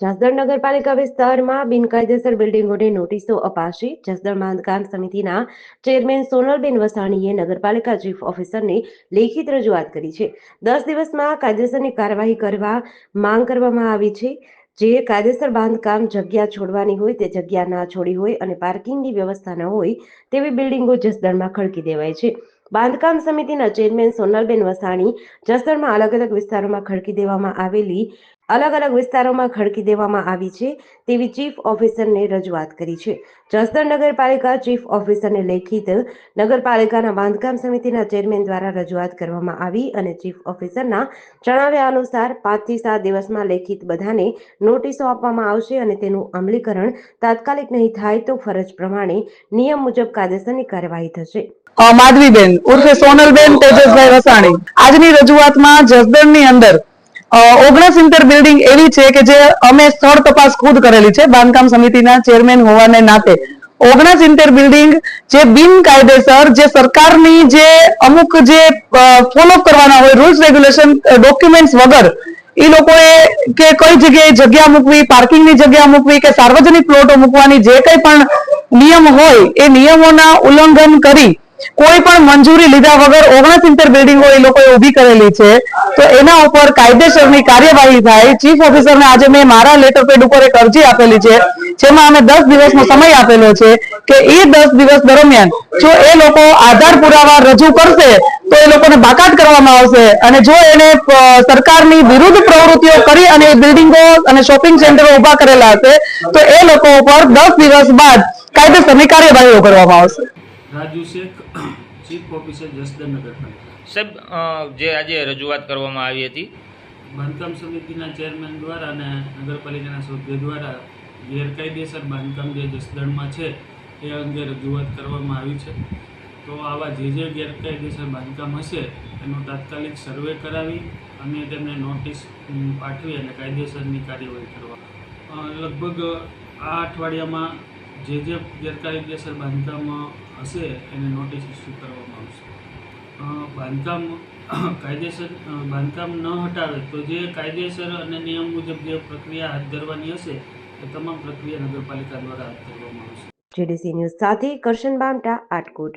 જસદણ નગરપાલિકા વિસ્તારમાં બિનકાયદેસર બિલ્ડિંગોની નોટિસો અપાશે. જસદણ બાંધકામ સમિતિના ચેરમેન સોનલબેન વસાણીએ નગરપાલિકા ચીફ ઓફિસરને લેખિત રજૂઆત કરી છે. દસ દિવસમાં કાયદેસરની કાર્યવાહી કરવા માંગ કરવામાં આવી છે. જે કાયદેસર બાંધકામ જગ્યા છોડવાની હોય તે જગ્યા ના છોડી હોય અને પાર્કિંગની વ્યવસ્થા ન હોય તેવી બિલ્ડિંગો જસદણમાં ખડકી દેવાય છે. બાંધકામ સમિતિના ચેરમેન સોનલબેન વસાણી જસદણમાં અલગ અલગ વિસ્તારોમાં ખડકી દેવામાં આવેલી અલગ અલગ વિસ્તારોમાં ખડકી દેવામાં આવી છે તેવી ચીફ ઓફિસરને રજૂઆત કરી છે. જસદણ નગરપાલિકા ચીફ ઓફિસરને લેખિત નગરપાલિકાના બાંધકામ સમિતિના ચેરમેન દ્વારા રજૂઆત કરવામાં આવી અને ચીફ ઓફિસરના જણાવ્યા અનુસાર પાંચથી સાત દિવસમાં લેખિત બધાને નોટિસો આપવામાં આવશે અને તેનું અમલીકરણ તાત્કાલિક નહીં થાય તો ફરજ પ્રમાણે નિયમ મુજબ કાયદેસરની કાર્યવાહી થશે. માધવીબેન ઉર્ફે સોનલબેન તેજસભાઈ વસાણી. આજની રજૂઆતમાં જસદણની અંદર ઓગણસિત્તેર બિલ્ડિંગ એવી છે કે જે અમે સ્થળ તપાસ ખુદ કરેલી છે. બાંધકામ સમિતિના ચેરમેન હોવાને નાતે. ઓગણસિત્તેર બિલ્ડિંગ જે બિનકાયદેસર જે સરકારની જે અમુક જે ફોલો કરવાના હોય રૂલ્સ રેગ્યુલેશન ડોક્યુમેન્ટ્સ વગર એ લોકોએ કે કઈ જગ્યાએ જગ્યા મૂકવી પાર્કિંગની જગ્યા મૂકવી કે સાર્વજનિક પ્લોટો મૂકવાની જે કંઈ પણ નિયમ હોય, એ નિયમોના ઉલ્લંઘન કરી કોઈ પણ મંજૂરી લીધા વગર ઓગણસિત્તેર બિલ્ડિંગો એ લોકોએ ઊભી કરેલી છે. તો એના ઉપર કાયદેસરની કાર્યવાહી થાય. ચીફ ઓફિસરને આજે મેં મારા લેટર ઉપર એક અરજી આપેલી છે, જેમાં અમે દસ દિવસનો સમય આપેલો છે કે એ દસ દિવસ દરમિયાન જો એ લોકો આધાર પુરાવા રજૂ કરશે, તો એ લોકોને બાકાત કરવામાં આવશે. અને જો એને સરકારની વિરુદ્ધ પ્રવૃત્તિઓ કરી અને બિલ્ડિંગો અને શોપિંગ સેન્ટરો ઊભા કરેલા હશે, તો એ લોકો ઉપર દસ દિવસ બાદ કાયદેસરની કાર્યવાહીઓ કરવામાં આવશે. રાજુ શેખ ચીફ ઓફિસર જસદણ નગરપાલિકા સાહેબ જે આજે રજૂઆત કરવામાં આવી હતી. બાંધકામ સમિતિના ચેરમેન દ્વારા અને નગરપાલિકાના સભ્ય દ્વારા ગેરકાયદેસર બાંધકામ જે જસદણમાં છે એ અંગે રજૂઆત કરવામાં આવી છે. તો આવા જે જે ગેરકાયદેસર બાંધકામ હશે એનો તાત્કાલિક સર્વે કરાવી અને તેમને નોટિસ પાઠવી અને કાયદેસરની કાર્યવાહી કરવા. લગભગ આ અઠવાડિયામાં જે જે ગેરકાયદેસર બાંધકામ હશે એને નોટિસ ઇસ્યુ કરવામાં આવશે. બાંધકામ કાયદેસર બાંધકામ ન હટાવે તો જે કાયદેસર અને નિયમ મુજબ જે પ્રક્રિયા હાથ ધરવાની હશે, એ તમામ પ્રક્રિયા નગરપાલિકા દ્વારા હાથ ધરવામાં આવશે. જીડીસી ન્યૂઝ સાથે કરશન બામટા આટકોટ.